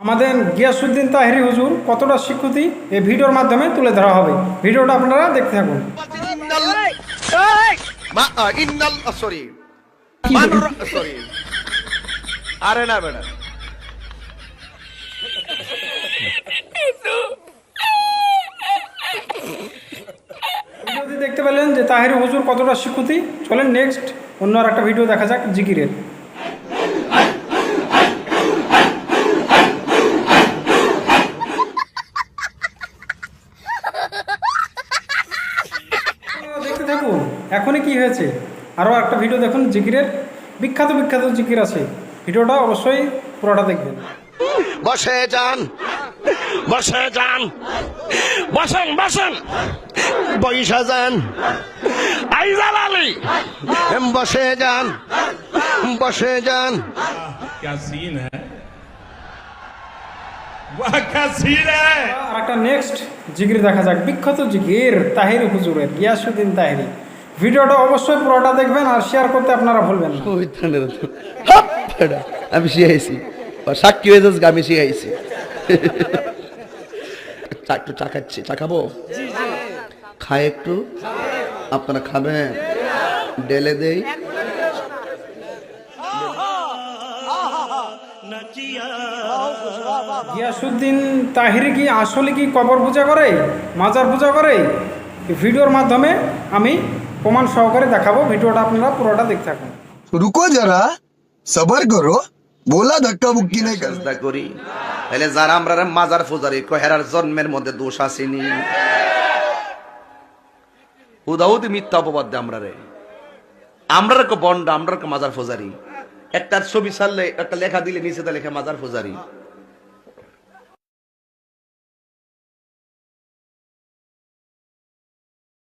আমাদের গিয়াসুদ্দিন তাহেরি হুজুর কতটা স্বীকৃতি এই ভিডিওর মাধ্যমে তুলে ধরা হবে। ভিডিওটা আপনারা দেখতে থাকুন। সরি। সরি। আরে না বেটা দেখতে পেলেন যে তাহেরি হুজুর কতটা স্বীকৃতি চলেন নেক্সট অন্য আর একটা ভিডিও দেখা যাক জিকিরের আপনারা দেখতে থাকুন এখনই কি হয়েছে আরও একটা ভিডিও দেখুন জিকিরের বিখ্যাত বিখ্যাত জিকির আছে ভিডিওটা অবশ্যই পুরোটা দেখবেন বসে যান বসে যান বসেন বসেন বৈশা যান আইজাল আলী বসে যান বসে যান क्या सीन है वाह क्या सीन है আর একটা নেক্সট জিকির দেখা যাক। বিখ্যাত জিকির তাহির হুজুরের গিয়াসুদ্দিন তাহিরি। ভিডিওটা অবশ্যই পুরোটা দেখবেন আর শেয়ার করতে আপনারা ভুলবেন না। আমি শিখাইছি। সাক্ষী হয়ে যাচ্ছে আমি শিখাইছি। চা একটু চা খাচ্ছি চা খাব? খায় একটু। আপনারা খাবেন? ডেলে দেই। গিয়াসুদ্দিন তাহির কি আসলে কি কবর পূজা করে মাজার পূজা করে? ভিডিওর মাধ্যমে আমি প্রমাণ সহকারে দেখাবো ভিডিওটা আপনারা পুরোটা দেখতে থাকুন। রুকো যারা সবার করো বলা ধাক্কা মুক্তি নাই চেষ্টা করি তাহলে যারা আমরা মাজার ফুজারি কহেরার জন্মের মধ্যে দোষ আসেনি। উদাউদ মিথ্যা অপবাদ আমরা রে। আমরার কো বন্ড আমরার কো মাজার ফুজারি একটা ছবি ছাড়লে একটা লেখা দিলে নিচে তা লেখা মাজার ফুজারি।